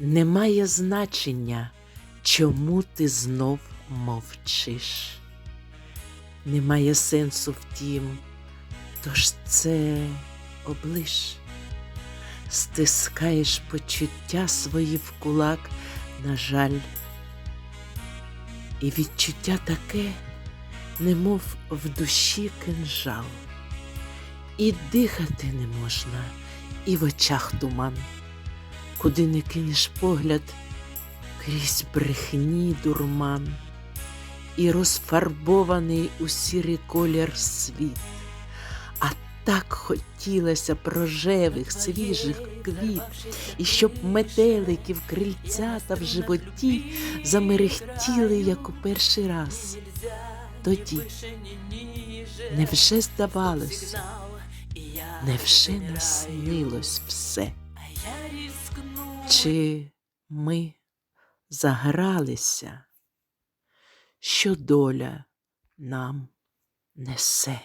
Немає значення, чому ти знов мовчиш. Немає сенсу в тім, тож це облиш. Стискаєш почуття свої в кулак, на жаль. І відчуття таке, немов в душі кинжал. І дихати не можна, і в очах туман. Куди не кинеш погляд, крізь брехні дурман, і розфарбований у сірий колір світ. А так хотілося б рожевих, свіжих квіт, і щоб метеликів, крильцята в животі замерехтіли, як у перший раз. Тоді невже здавалось, невже наснилось все? Чи ми загралися, що доля нам несе?